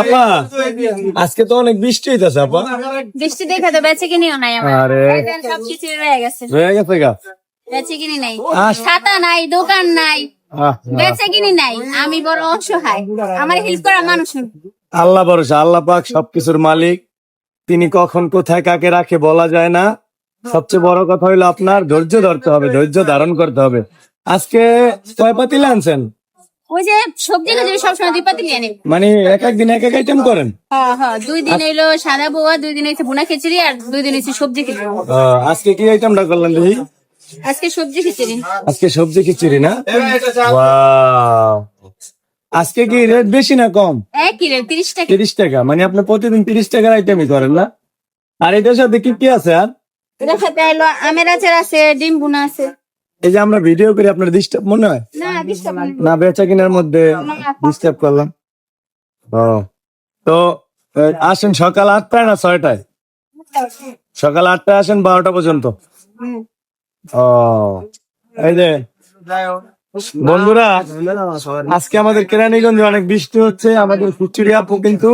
আপা আজকে তো অনেক বৃষ্টি হইতেছে আপা। বৃষ্টি দেখে তো বেঁচে কিনিও নাই আমার। আরে। সব কিছু রয়ে গেছে। রয়ে গেছে গা। বেঁচে কিনি নাই। ছাতা নাই দোকান নাই। বেঁচে কিনি নাই। আমি বড় অসহায়। আমার হেল্প করা মানুষ আল্লাহ ভরসা আল্লাহ পাক সবকিছুর মালিক। তিনি কখন কোথায় কাকে রাখে বলা যায় না। সবচেয়ে বড় কথা হইল আপনার ধৈর্য ধরতে হবে ধৈর্য ধারণ করতে হবে। আজকে কয় পাতিল আনছেন। ওই যে সবজি খাতে সবসময় দুই পাতিল আনি। মানে এক এক দিন এক এক আইটেম করেন? হ্যাঁ হ্যাঁ দুই দিন হইল সাদা বোয়া দুই দিন হইছে বুনা খিচুড়ি আর দুই দিন হইছে সবজি খিচুড়ি। আজকে কি আইটেমটা করলেন দেখি? আজকে সবজি খিচুড়ি। আজকে সবজি খিচুড়ি না! আজকে কি রেট বেশি না কম? একই রে তিরিশ টাকা। তিরিশ টাকা মানে আপনি প্রতিদিন তিরিশ টাকার আইটেমই করেন না? আর এটার সাথে কি কি আছে আর? এটার সাথে হইল আমের আচার আছে ডিম বুনা আছে। এই যে আমরা ভিডিও করি আপনার ডিস্টার্ব মনে হয়? না disturb বেচা কিনার মধ্যে ডিস্টার্ব করলাম। ও। তো আসেন সকাল আটটায় না ছয়টায়? সকাল আটটায় আসেন বারোটা পর্যন্ত? ও এই যে বন্ধুরা আজকে আমাদের কেরানীগঞ্জে অনেক বৃষ্টি হচ্ছে আমাদের খিচুড়ি আপু কিন্তু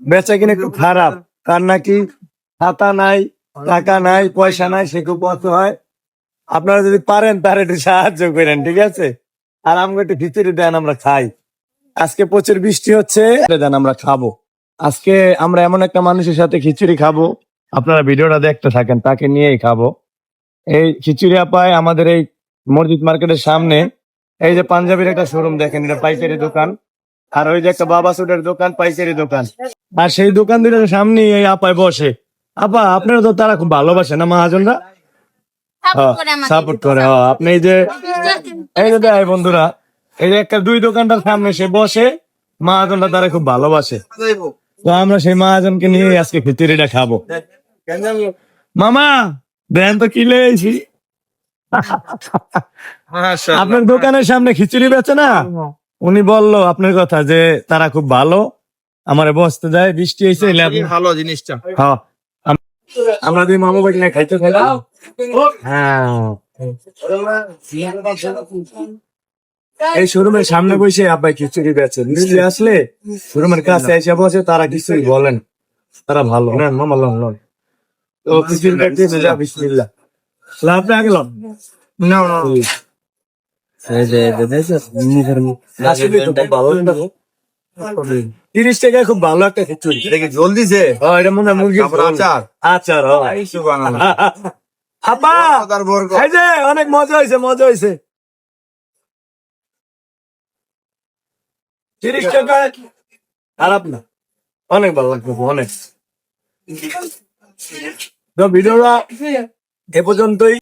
বেচা কিনে খুব খারাপ। তার নাকি খাতা নাই টাকা নাই পয়সা নাই সে খুব হয় আপনারা যদি পারেন তার একটু সাহায্য করেন ঠিক আছে? আর আমাকে একটু খিচুড়ি দেন, আমরা খাই। আজকে প্রচুর বৃষ্টি হচ্ছে। দেন, আমরা খাব। আজকে আমরা এমন একটা মানুষের সাথে খিচুড়ি খাব। আপনারা ভিডিওটা দেখতে থাকেন, তাকে নিয়েই খাব। এই খিচুড়ি আপায় আমাদের এই মসজিদ মার্কেটের সামনে। এই যে পাঞ্জাবির একটা শোরুম দেখেন, এটা পাইকারি দোকান। আর ওই যে একটা বাবা সুটের দোকান, পাইকারি দোকান। আর সেই দোকান দুটার সামনে এই আপায় বসে। আপা, আপনারা তো তারা খুব ভালোবাসে না মহাজনরা। সাপোর্ট করে হ্যাঁ, আপনি এই যে এই যে দেয় বন্ধুরা এই যে একটা দুই দোকানটার সামনে সে বসে মহাজনরা তারা খুব ভালোবাসে। তো আমরা সেই মহাজনকে নিয়ে আজকে খিচুড়িটা খাব। মামা দেন তো কি লেছি আপনার দোকানের সামনে খিচুড়ি বেচে না? উনি বলল আপনার কথা যে তারা খুব ভালো আমার বসতে যায় বৃষ্টি হয়েছে ভালো জিনিসটা। হ্যাঁ আমরা দুই মামু বাড়ি খাইতে খাইলাম হ্যাঁ এই শোরুমের সামনে বসে আব্বাই খিচুড়ি বেচে। বৃষ্টি আসলে শোরুমের কাছে এসে বসে তারা কিছুই বলেন। তারা ভালো। নেন মামা লন লন। তো খিচুড়ি দেখতে যা বিসমিল্লাহ। লাভ না না খুব ভালো তিরিশ টাকায় খুব ভালো একটা খিচুড়ি। দেখে জলদি যে? হ্যাঁ এটা মনে হয় আচার। আচার হয়। আপা এই যে অনেক মজা হয়েছে মজা হয়েছে তিরিশ টাকা খারাপ না। অনেক ভালো লাগবে অনেক। তো ভিডিওটা এ পর্যন্তই।